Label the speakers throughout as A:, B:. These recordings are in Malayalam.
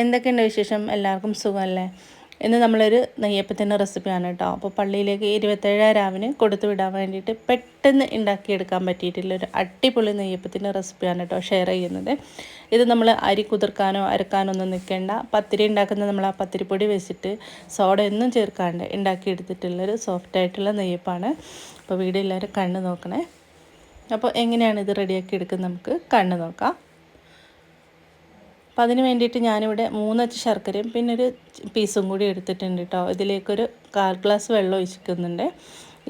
A: എന്തൊക്കെയുണ്ട് വിശേഷം? എല്ലാവർക്കും സുഖമല്ലേ? ഇന്ന് നമ്മളൊരു നെയ്യപ്പത്തിന്റെ റെസിപ്പിയാണ് കേട്ടോ. അപ്പോൾ പള്ളിയിലേക്ക് ഇരുപത്തേഴാം രാവിന് കൊടുത്തു വിടാൻ വേണ്ടിയിട്ട് പെട്ടെന്ന് ഉണ്ടാക്കിയെടുക്കാൻ പറ്റിയിട്ടുള്ള ഒരു അടിപൊളി നെയ്യപ്പത്തിന്റെ റെസിപ്പിയാണ് കേട്ടോ ഷെയർ ചെയ്യുന്നത്. ഇത് നമ്മൾ അരി കുതിർക്കാനോ അരക്കാനോ ഒന്നും നിൽക്കേണ്ട. പത്തിരി ഉണ്ടാക്കുന്ന നമ്മൾ ആ പത്തിരിപ്പൊടി വെച്ചിട്ട് സോഡ ഒന്നും ചേർക്കാണ്ട് ഉണ്ടാക്കിയെടുത്തിട്ടുള്ളൊരു സോഫ്റ്റ് ആയിട്ടുള്ള നെയ്യപ്പാണ്. അപ്പോൾ വീഡിയോ എല്ലാവരും കണ്ണ് നോക്കണേ. അപ്പോൾ എങ്ങനെയാണ് ഇത് റെഡിയാക്കി എടുക്കുന്നത്? നമുക്ക് കണ്ണ് നോക്കാം. അപ്പോൾ അതിന് വേണ്ടിയിട്ട് ഞാനിവിടെ മൂന്നച്ച് ശർക്കരയും പിന്നെ ഒരു പീസും കൂടി എടുത്തിട്ടുണ്ട് കേട്ടോ ഇതിലേക്കൊരു കാൽ ഗ്ലാസ് വെള്ളം ഒഴിച്ചിരിക്കുന്നുണ്ട്.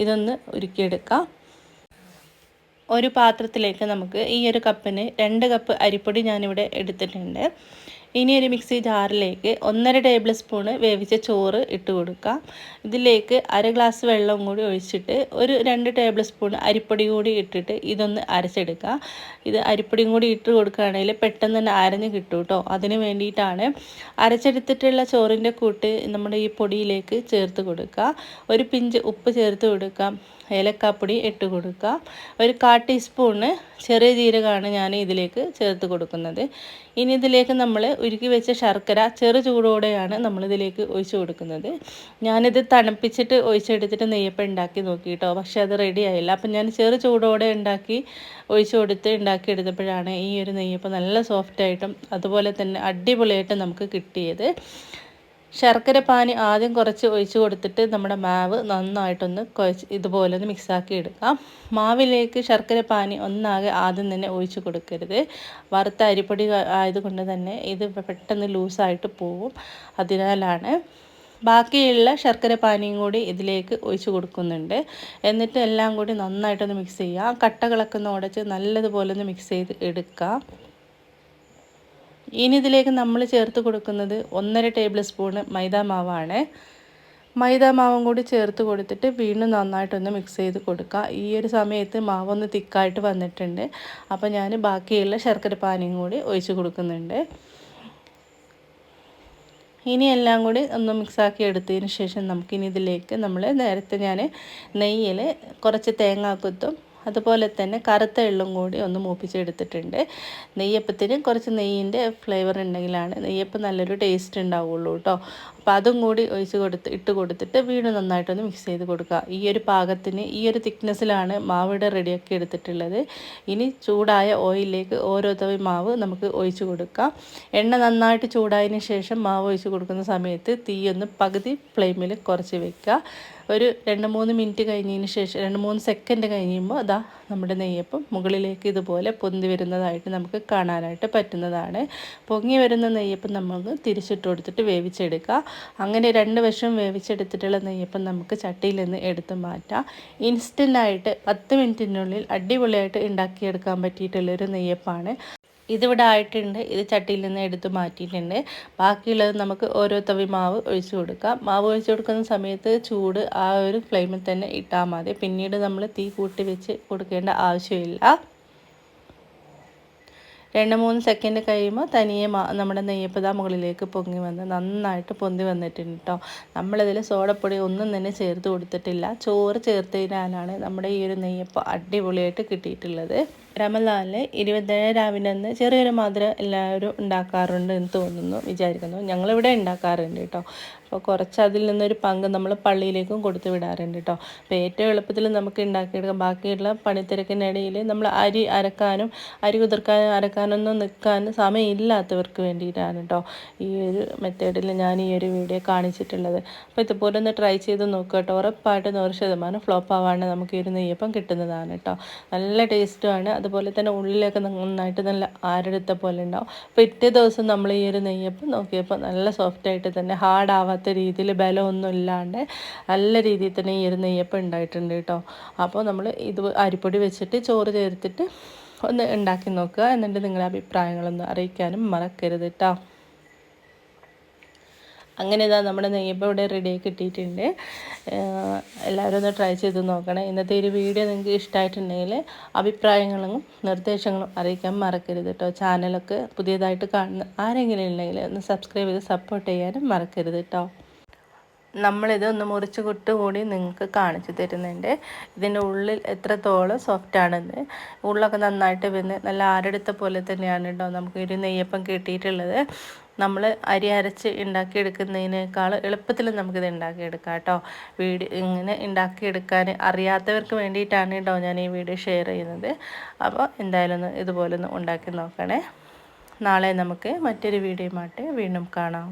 A: ഇതൊന്ന് ഉരുക്കിയെടുക്കാം. ഒരു പാത്രത്തിലേക്ക് നമുക്ക് ഈ ഒരു കപ്പിന് രണ്ട് കപ്പ് അരിപ്പൊടി ഞാനിവിടെ എടുത്തിട്ടുണ്ട്. ഇനി ഒരു മിക്സി ജാറിലേക്ക് ഒന്നര ടേബിൾ സ്പൂണ് വേവിച്ച ചോറ് ഇട്ട് കൊടുക്കാം. ഇതിലേക്ക് അര ഗ്ലാസ് വെള്ളം കൂടി ഒഴിച്ചിട്ട് ഒരു രണ്ട് ടേബിൾ സ്പൂൺ അരിപ്പൊടി കൂടി ഇട്ടിട്ട് ഇതൊന്ന് അരച്ചെടുക്കുക ഇത് അരിപ്പൊടിയും കൂടി ഇട്ട് കൊടുക്കുകയാണെങ്കിൽ പെട്ടെന്ന് തന്നെ അരഞ്ഞ് കിട്ടും കേട്ടോ അതിന് വേണ്ടിയിട്ടാണ് അരച്ചെടുത്തിട്ടുള്ള ചോറിന്റെ കൂട്ട് നമ്മുടെ ഈ പൊടിയിലേക്ക് ചേർത്ത് കൊടുക്കുക. ഒരു പിഞ്ച് ഉപ്പ് ചേർത്ത് കൊടുക്കാം. ഏലക്കാപ്പൊടി ഇട്ട് കൊടുക്കുക. ഒരു കാ ടീസ്പൂണ് ചെറിയ ജീരകമാണ് ഞാൻ ഇതിലേക്ക് ചേർത്ത് കൊടുക്കുന്നത്. ഇനി ഇതിലേക്ക് നമ്മൾ ഉരുക്കി വെച്ച ശർക്കര ചെറു ചൂടോടെയാണ് നമ്മളിതിലേക്ക് ഒഴിച്ചു കൊടുക്കുന്നത്. ഞാനിത് തണുപ്പിച്ചിട്ട് ഒഴിച്ചെടുത്തിട്ട് നെയ്യപ്പം ഉണ്ടാക്കി നോക്കിയിട്ടോ പക്ഷേ അത് റെഡി ആയില്ല. അപ്പം ഞാൻ ചെറു ചൂടോടെ ഉണ്ടാക്കി ഒഴിച്ചു കൊടുത്ത് ഉണ്ടാക്കിയെടുത്തപ്പോഴാണ് ഈ ഒരു നെയ്യപ്പം നല്ല സോഫ്റ്റായിട്ടും അതുപോലെ തന്നെ അടിപൊളിയായിട്ടും നമുക്ക് കിട്ടിയത്. ശർക്കര പാനി ആദ്യം കുറച്ച് ഒഴിച്ച് കൊടുത്തിട്ട് നമ്മുടെ മാവ് നന്നായിട്ടൊന്ന് കുഴച്ച് ഇതുപോലെ ഒന്ന് മിക്സാക്കി എടുക്കാം. മാവിലേക്ക് ശർക്കര പാനി ഒന്നാകെ ആദ്യം തന്നെ ഒഴിച്ച് കൊടുക്കരുത്. വറുത്ത അരിപ്പൊടി ആയതുകൊണ്ട് തന്നെ ഇത് പെട്ടെന്ന് ലൂസായിട്ട് പോവും. അതിനാലാണ് ബാക്കിയുള്ള ശർക്കര പാനിയും കൂടി ഇതിലേക്ക് ഒഴിച്ച് കൊടുക്കുന്നുണ്ട്. എന്നിട്ട് എല്ലാം കൂടി നന്നായിട്ടൊന്ന് മിക്സ് ചെയ്യുക കട്ടകളൊക്കെ ഒന്ന് ഉടച്ച് നല്ലതുപോലെ ഒന്ന് മിക്സ് ചെയ്ത് എടുക്കാം. ഇനി ഇതിലേക്ക് നമ്മൾ ചേർത്ത് കൊടുക്കുന്നത് ഒന്നര ടേബിൾ സ്പൂണ് മൈദാ മാവും കൂടി ചേർത്ത് കൊടുത്തിട്ട് വീണ്ടും നന്നായിട്ടൊന്ന് മിക്സ് ചെയ്ത് കൊടുക്കുക. ഈ ഒരു സമയത്ത് മാവൊന്ന് തിക്കായിട്ട് വന്നിട്ടുണ്ട്. അപ്പോൾ ഞാൻ ബാക്കിയുള്ള ശർക്കര പാനിയും കൂടി ഒഴിച്ച് കൊടുക്കുന്നുണ്ട്. ഇനി എല്ലാം കൂടി ഒന്ന് മിക്സാക്കി എടുത്തതിന് ശേഷം നമുക്കിനി ഇതിലേക്ക് നമ്മൾ നേരത്തെ ഞാൻ നെയ്യിൽ കുറച്ച് തേങ്ങാക്കൊത്തും അതുപോലെ തന്നെ കറുത്ത എള്ളും കൂടി ഒന്ന് മൂപ്പിച്ചെടുത്തിട്ടുണ്ട്. നെയ്യപ്പത്തിന് കുറച്ച് നെയ്യിന്റെ ഫ്ലേവർ ഉണ്ടെങ്കിലാണ് നെയ്യപ്പം നല്ലൊരു ടേസ്റ്റ് ഉണ്ടാവുള്ളൂ കേട്ടോ അപ്പോൾ അതും കൂടി ഒഴിച്ച് കൊടുത്ത് ഇട്ട് കൊടുത്തിട്ട് വീണ്ടും നന്നായിട്ടൊന്ന് മിക്സ് ചെയ്ത് കൊടുക്കുക. ഈ ഒരു പാകത്തിന് ഈ ഒരു തിക്നെസ്സിലാണ് മാവിടെ റെഡിയാക്കി എടുത്തിട്ടുള്ളത്. ഇനി ചൂടായ ഓയിലിലേക്ക് ഓരോ തവി മാവ് നമുക്ക് ഒഴിച്ച് കൊടുക്കാം. എണ്ണ നന്നായിട്ട് ചൂടായതിന് ശേഷം മാവ് ഒഴിച്ച് കൊടുക്കുന്ന സമയത്ത് തീയൊന്ന് പകുതി ഫ്ലെയിമിൽ കുറച്ച് വെക്കുക. ഒരു രണ്ട് മൂന്ന് മിനിറ്റ് കഴിഞ്ഞതിന് ശേഷം രണ്ട് മൂന്ന് സെക്കൻഡ് കഴിയുമ്പോൾ അതാ നമ്മുടെ നെയ്യപ്പം മുകളിലേക്ക് ഇതുപോലെ പൊന്തി വരുന്നതായിട്ട് നമുക്ക് കാണാനായിട്ട് പറ്റുന്നതാണ്. പൊങ്ങി വരുന്ന നെയ്യപ്പം നമുക്ക് തിരിച്ചിട്ട് കൊടുത്തിട്ട് വേവിച്ചെടുക്കുക. അങ്ങനെ രണ്ട് വശം വേവിച്ചെടുത്തിട്ടുള്ള നെയ്യപ്പം നമുക്ക് ചട്ടിയിൽ നിന്ന് എടുത്ത് മാറ്റാം. ഇൻസ്റ്റന്റായിട്ട് പത്ത് മിനിറ്റിനുള്ളിൽ അടിപൊളിയായിട്ട് ഉണ്ടാക്കിയെടുക്കാൻ പറ്റിയിട്ടുള്ളൊരു നെയ്യപ്പാണ്. ഇതിവിടെ ആയിട്ടുണ്ട്. ഇത് ചട്ടിയിൽ നിന്ന് എടുത്ത് മാറ്റിയിട്ടുണ്ട്. ബാക്കിയുള്ളത് നമുക്ക് ഓരോ തവി മാവ് ഒഴിച്ചു കൊടുക്കാം. മാവ് ഒഴിച്ചു കൊടുക്കുന്ന സമയത്ത് ചൂട് ആ ഒരു ഫ്ലെയിമിൽ തന്നെ ഇട്ടാൽ മതി. പിന്നീട് നമ്മൾ തീ കൂട്ടി വെച്ച് കൊടുക്കേണ്ട ആവശ്യമില്ല. രണ്ട് മൂന്ന് സെക്കൻഡ് കഴിയുമ്പോൾ തനിയെ നമ്മുടെ നെയ്യപ്പത മുകളിലേക്ക് പൊങ്ങി വന്ന് നന്നായിട്ട് പൊന്തി വന്നിട്ടുണ്ട് കേട്ടോ നമ്മളിതിൽ സോഡപ്പൊടി ഒന്നും തന്നെ ചേർത്ത് കൊടുത്തിട്ടില്ല. ചോറ് ചേർത്തതിനാലാണ് നമ്മുടെ ഈ ഒരു നെയ്യപ്പം അടിപൊളിയായിട്ട് കിട്ടിയിട്ടുള്ളത്. റമദാനിൽ ഇരുപത്തേഴ് രാവിലെ നിന്ന് ചെറിയൊരു മധുര എല്ലാവരും ഉണ്ടാക്കാറുണ്ട് എന്ന് തോന്നുന്നു വിചാരിക്കുന്നു. ഞങ്ങളിവിടെ ഉണ്ടാക്കാറുണ്ട് കേട്ടോ. അപ്പോൾ കുറച്ച് അതിൽ നിന്നൊരു പങ്ക് നമ്മൾ പള്ളിയിലേക്കും കൊടുത്തു വിടാറുണ്ട് കേട്ടോ. അപ്പോൾ ഏറ്റവും എളുപ്പത്തിൽ നമുക്ക് ഉണ്ടാക്കിയെടുക്കാം. ബാക്കിയുള്ള പണിത്തിരക്കിനിടയിൽ നമ്മൾ അരി അരക്കാനും അരി കുതിർക്കാനും അരക്കാനൊന്നും നിൽക്കാനും സമയമില്ലാത്തവർക്ക് വേണ്ടിയിട്ടാണ് കേട്ടോ ഈ ഒരു മെത്തേഡിൽ ഞാൻ ഈ ഒരു വീഡിയോ കാണിച്ചിട്ടുള്ളത്. അപ്പോൾ ഇതുപോലെ ഒന്ന് ട്രൈ ചെയ്ത് നോക്കുക കേട്ടോ. ഉറപ്പായിട്ട് നൂറ് ശതമാനം ഫ്ലോപ്പ് ആവാണ്ട് നമുക്ക് ഈ ഒരു നെയ്യപ്പം കിട്ടുന്നതാണ് കേട്ടോ. നല്ല ടേസ്റ്റുമാണ് അതുപോലെ തന്നെ ഉള്ളിലൊക്കെ നന്നായിട്ട് നല്ല ആരെടുത്ത പോലെ ഉണ്ടാവും. പിറ്റേ ദിവസം നമ്മൾ ഈ ഒരു നെയ്യപ്പം നോക്കിയപ്പോൾ നല്ല സോഫ്റ്റായിട്ട് തന്നെ ഹാർഡ് ആവാത്ത രീതിയിൽ ബലമൊന്നും ഇല്ലാണ്ട് നല്ല രീതിയിൽ തന്നെ ഈ ഒരു നെയ്യപ്പം ഉണ്ടായിട്ടുണ്ട് കേട്ടോ. അപ്പോൾ നമ്മൾ ഇത് അരിപ്പൊടി വെച്ചിട്ട് ചോറ് ചേർത്തിട്ട് ഒന്ന് ഉണ്ടാക്കി നോക്കുക. എന്നിട്ട് നിങ്ങളുടെ അഭിപ്രായങ്ങളൊന്ന് അറിയിക്കാനും മറക്കരുത് കേട്ടോ. അങ്ങനെ ഇതാ നമ്മുടെ നെയ്യപ്പം ഇവിടെ റെഡി ആയി കിട്ടിയിട്ടുണ്ട്. എല്ലാവരും ഒന്ന് ട്രൈ ചെയ്ത് നോക്കണം. ഇന്നത്തെ ഒരു വീഡിയോ നിങ്ങൾക്ക് ഇഷ്ടമായിട്ടുണ്ടെങ്കിൽ അഭിപ്രായങ്ങളും നിർദ്ദേശങ്ങളും അറിയിക്കാൻ മറക്കരുത് കേട്ടോ ചാനലൊക്കെ പുതിയതായിട്ട് കാണുന്ന ആരെങ്കിലും ഉണ്ടെങ്കിൽ ഒന്ന് സബ്സ്ക്രൈബ് ചെയ്ത് സപ്പോർട്ട് ചെയ്യാനും മറക്കരുത് കേട്ടോ നമ്മളിത് ഒന്ന് മുറിച്ച് കൂടി നിങ്ങൾക്ക് കാണിച്ചു തരുന്നുണ്ട്. ഇതിന്റെ ഉള്ളിൽ എത്രത്തോളം സോഫ്റ്റ് ആണെന്ന്. ഉള്ളൊക്കെ നന്നായിട്ട് വന്ന് നല്ല ആരെടുത്ത പോലെ തന്നെയാണ് കേട്ടോ നമുക്ക് ഒരു നെയ്യപ്പം കിട്ടിയിട്ടുള്ളത്. നമ്മൾ അരി അരച്ച് ഉണ്ടാക്കിയെടുക്കുന്നതിനേക്കാൾ എളുപ്പത്തിൽ നമുക്കിത് ഉണ്ടാക്കിയെടുക്കാം കേട്ടോ. വീഡിയോ ഇങ്ങനെ ഉണ്ടാക്കിയെടുക്കാൻ അറിയാത്തവർക്ക് വേണ്ടിയിട്ടാണ് കേട്ടോ ഞാൻ ഈ വീഡിയോ ഷെയർ ചെയ്യുന്നത്. അപ്പോൾ എന്തായാലും ഒന്ന് ഇതുപോലെ ഒന്ന് ഉണ്ടാക്കി നോക്കണേ. നാളെ നമുക്ക് മറ്റൊരു വീഡിയോ വീഡിയോയുമായിട്ട് വീണ്ടും കാണാം.